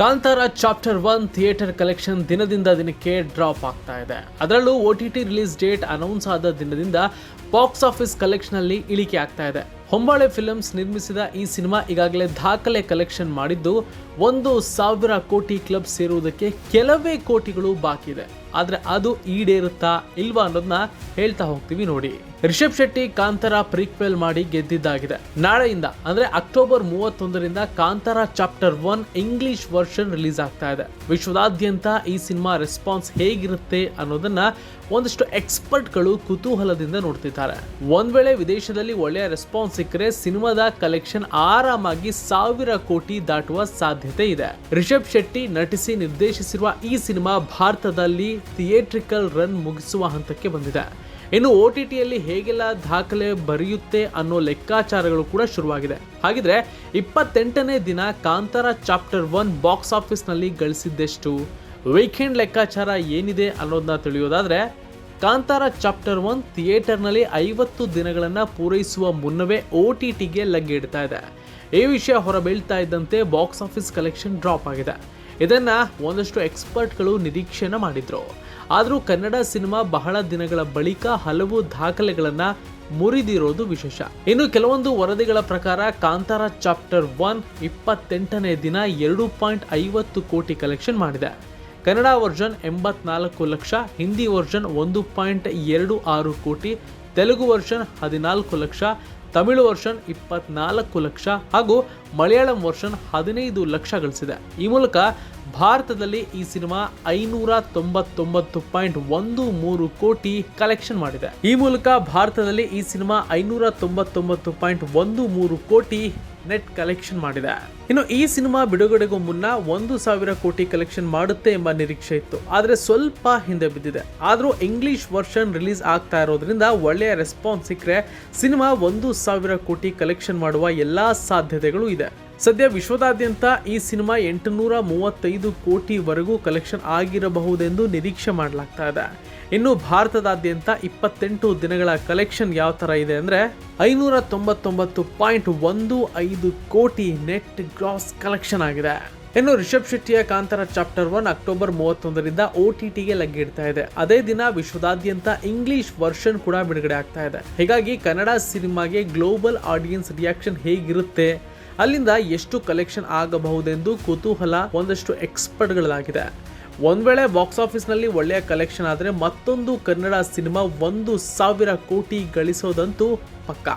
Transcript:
Kantara chapter one theatre collection ದಿನದಿಂದ ದಿನಕ್ಕೆ drop ಆಗ್ತಾ ಇದೆ. ಅದರಲ್ಲೂ O T T release date announce ಆದ ದಿನದಿಂದ ಬಾಕ್ಸ್ ಆಫೀಸ್ ಕಲೆಕ್ಷನ್ ಅಲ್ಲಿ ಇಳಿಕೆ ಆಗ್ತಾ ಇದೆ. ಹೊಂಬಾಳೆ ಫಿಲ್ಮ್ಸ್ ನಿರ್ಮಿಸಿದ ಈ ಸಿನಿಮಾ ಈಗಾಗಲೇ ದಾಖಲೆ ಕಲೆಕ್ಷನ್ ಮಾಡಿದ್ದು ಒಂದು ಸಾವಿರ ಕೋಟಿ ಕ್ಲಬ್ ಸೇರುವುದಕ್ಕೆ ಕೆಲವೇ ಕೋಟಿಗಳು ಬಾಕಿ ಇದೆ. ಆದರೆ ಅದು ಈಡೇರುತ್ತಾ ಇಲ್ವಾ ಅನ್ನೋದನ್ನ ಹೇಳ್ತಾ ಹೋಗ್ತೀವಿ ನೋಡಿ. ರಿಷಬ್ ಶೆಟ್ಟಿ, ಕಾಂತಾರ ಪ್ರೀಕ್ವೆಲ್ ಮಾಡಿ ಗೆದ್ದಿದ್ದಾಗಿದೆ. ನಾಳೆಯಿಂದ, ಅಂದ್ರೆ October ಮೂವತ್ತೊಂದರಿಂದ Kantara chapter one English version release ಆಗ್ತಾ ಇದೆ. ವಿಶ್ವದಾದ್ಯಂತ ಈ ಸಿನಿಮಾ ರೆಸ್ಪಾನ್ಸ್ ಹೇಗಿರುತ್ತೆ ಅನ್ನೋದನ್ನ ಒಂದಷ್ಟು ಎಕ್ಸ್ಪರ್ಟ್ಗಳು ಕುತೂಹಲದಿಂದ ನೋಡ್ತಿದ್ದಾರೆ. ಒಂದ್ ವೇಳೆ ವಿದೇಶದಲ್ಲಿ ಒಳ್ಳೆಯ ರೆಸ್ಪಾನ್ಸ್ ಸಿಕ್ಕರೆ ಸಿನಿಮಾದ ಕಲೆಕ್ಷನ್ ಆರಾಮಾಗಿ ಸಾವಿರ ಕೋಟಿ ದಾಟುವ ಸಾಧ್ಯತೆ ಇದೆ. ರಿಷಬ್ ಶೆಟ್ಟಿ ನಟಿಸಿ ನಿರ್ದೇಶಿಸಿರುವ ಈ ಸಿನಿಮಾ ಭಾರತದಲ್ಲಿ ಥಿಯೇಟ್ರಿಕಲ್ ರನ್ ಮುಗಿಸುವ ಹಂತಕ್ಕೆ ಬಂದಿದೆ. ಇನ್ನು ಒ ಟಿ ಟಿಯಲ್ಲಿ ಹೇಗೆಲ್ಲ ದಾಖಲೆ ಬರೆಯುತ್ತೆ ಅನ್ನೋ ಲೆಕ್ಕಾಚಾರಗಳು ಕೂಡ ಶುರುವಾಗಿದೆ. ಹಾಗಿದ್ರೆ ಇಪ್ಪತ್ತೆಂಟನೇ ದಿನ ಕಾಂತಾರ ಚಾಪ್ಟರ್ ಒನ್ ಬಾಕ್ಸ್ ಆಫೀಸ್ನಲ್ಲಿ ಗಳಿಸಿದ್ದೆಷ್ಟು? ವೀಕೆಂಡ್ ಲೆಕ್ಕಾಚಾರ ಏನಿದೆ ಅನ್ನೋದನ್ನ ತಿಳಿಯೋದಾದ್ರೆ ಕಾಂತಾರ ಚಾಪ್ಟರ್ ಒನ್ ಥಿಯೇಟರ್ನಲ್ಲಿ ಐವತ್ತು ದಿನಗಳನ್ನು ಪೂರೈಸುವ ಮುನ್ನವೇ ಒ ಟಿ ಟಿಗೆ ಲಗ್ಗೆ ಇಡ್ತಾ ಇದೆ. ಈ ವಿಷಯ ಹೊರಬೀಳ್ತಾ ಇದ್ದಂತೆ ಬಾಕ್ಸ್ ಆಫೀಸ್ ಕಲೆಕ್ಷನ್ ಡ್ರಾಪ್ ಆಗಿದೆ. ಇದನ್ನು ಒಂದಷ್ಟು ಎಕ್ಸ್ಪರ್ಟ್ಗಳು ನಿರೀಕ್ಷೆನ ಮಾಡಿದರು. ಆದರೂ ಕನ್ನಡ ಸಿನಿಮಾ ಬಹಳ ದಿನಗಳ ಬಳಿಕ ಹಲವು ದಾಖಲೆಗಳನ್ನು ಮುರಿದಿರೋದು ವಿಶೇಷ. ಇನ್ನು ಕೆಲವೊಂದು ವರದಿಗಳ ಪ್ರಕಾರ ಕಾಂತಾರ ಚಾಪ್ಟರ್ ಒನ್ ಇಪ್ಪತ್ತೆಂಟನೇ ದಿನ ಎರಡು ಪಾಯಿಂಟ್ ಐವತ್ತು ಕೋಟಿ ಕಲೆಕ್ಷನ್ ಮಾಡಿದೆ. ಕನ್ನಡ ವರ್ಷನ್ ಎಂಬತ್ನಾಲ್ಕು ಲಕ್ಷ, ಹಿಂದಿ ವರ್ಷನ್ ಒಂದು ಪಾಯಿಂಟ್ ಎರಡು ಆರು ಕೋಟಿ, ತೆಲುಗು ವರ್ಷನ್ ಹದಿನಾಲ್ಕು ಲಕ್ಷ, ತಮಿಳು ವರ್ಷನ್ ಇಪ್ಪತ್ನಾಲ್ಕು ಲಕ್ಷ ಹಾಗೂ ಮಲಯಾಳಂ ವರ್ಷನ್ ಹದಿನೈದು ಲಕ್ಷ ಗಳಿಸಿದೆ. ಈ ಮೂಲಕ ಭಾರತದಲ್ಲಿ ಈ ಸಿನಿಮಾ ಐನೂರ ತೊಂಬತ್ತೊಂಬತ್ತು ಪಾಯಿಂಟ್ ಒಂದು ಮೂರು ಕೋಟಿ ಕಲೆಕ್ಷನ್ ಮಾಡಿದೆ. ಈ ಮೂಲಕ ಭಾರತದಲ್ಲಿ ಈ ಸಿನಿಮಾ ಐನೂರ ತೊಂಬತ್ತೊಂಬತ್ತು ಪಾಯಿಂಟ್ ಒಂದು ಮೂರು ಕೋಟಿ ನೆಟ್ ಕಲೆಕ್ಷನ್ ಮಾಡಿದೆ. ಇನ್ನು ಈ ಸಿನಿಮಾ ಬಿಡುಗಡೆಗೂ ಮುನ್ನ ಒಂದು ಸಾವಿರ ಕೋಟಿ ಕಲೆಕ್ಷನ್ ಮಾಡುತ್ತೆ ಎಂಬ ನಿರೀಕ್ಷೆ ಇತ್ತು. ಆದರೆ ಸ್ವಲ್ಪ ಹಿಂದೆ ಬಿದ್ದಿದೆ. ಆದರೂ ಇಂಗ್ಲಿಷ್ ವರ್ಷನ್ ರಿಲೀಸ್ ಆಗ್ತಾ ಇರೋದ್ರಿಂದ ಒಳ್ಳೆಯ ರೆಸ್ಪಾನ್ಸ್ ಸಿಕ್ಕರೆ ಸಿನಿಮಾ ಒಂದು ಸಾವಿರ ಕೋಟಿ ಕಲೆಕ್ಷನ್ ಮಾಡುವ ಎಲ್ಲಾ ಸಾಧ್ಯತೆಗಳು ಇದೆ. ಸದ್ಯ ವಿಶ್ವದಾದ್ಯಂತ ಈ ಸಿನಿಮಾ ಎಂಟುನೂರ ಮೂವತ್ತೈದು ಕೋಟಿವರೆಗೂ ಕಲೆಕ್ಷನ್ ಆಗಿರಬಹುದೆಂದು ನಿರೀಕ್ಷೆ ಮಾಡಲಾಗ್ತಾ ಇದೆ. ಇನ್ನು ಭಾರತದಾದ್ಯಂತ ಇಪ್ಪತ್ತೆಂಟು ದಿನಗಳ ಕಲೆಕ್ಷನ್ ಯಾವ ಥರ ಇದೆ ಅಂದರೆ ಐನೂರ ತೊಂಬತ್ತೊಂಬತ್ತು ಪಾಯಿಂಟ್ ಒಂದು ಐದು ಕೋಟಿ ನೆಟ್ ಗ್ರಾಸ್ ಕಲೆಕ್ಷನ್ ಆಗಿದೆ. ಇನ್ನು ರಿಷಬ್ ಶೆಟ್ಟಿಯ ಕಾಂತಾರ ಚಾಪ್ಟರ್ ಒನ್ ಅಕ್ಟೋಬರ್ ಮೂವತ್ತೊಂದರಿಂದ ಒ ಟಿ ಟಿಗೆ ಲಗ್ಗಿಡ್ತಾ ಇದೆ. ಅದೇ ದಿನ ವಿಶ್ವದಾದ್ಯಂತ ಇಂಗ್ಲಿಷ್ ವರ್ಷನ್ ಕೂಡ ಬಿಡುಗಡೆ ಆಗ್ತಾ ಇದೆ. ಹೀಗಾಗಿ ಕನ್ನಡ ಸಿನಿಮಾಗೆ ಗ್ಲೋಬಲ್ ಆಡಿಯನ್ಸ್ ರಿಯಾಕ್ಷನ್ ಹೇಗಿರುತ್ತೆ? ಅಲ್ಲಿಂದ ಎಷ್ಟು ಕಲೆಕ್ಷನ್ ಆಗಬಹುದೆಂದು ಕುತೂಹಲ ಒಂದಷ್ಟು ಎಕ್ಸ್ಪರ್ಟ್ಗಳಾಗಿದೆ ಒಂದ್ ವೇಳೆ ಬಾಕ್ಸ್ ಆಫೀಸ್ನಲ್ಲಿ ಒಳ್ಳೆಯ ಕಲೆಕ್ಷನ್ ಆದರೆ ಮತ್ತೊಂದು ಕನ್ನಡ ಸಿನಿಮಾ ಒಂದು ಸಾವಿರ ಕೋಟಿ ಗಳಿಸೋದಂತೂ ಪಕ್ಕಾ.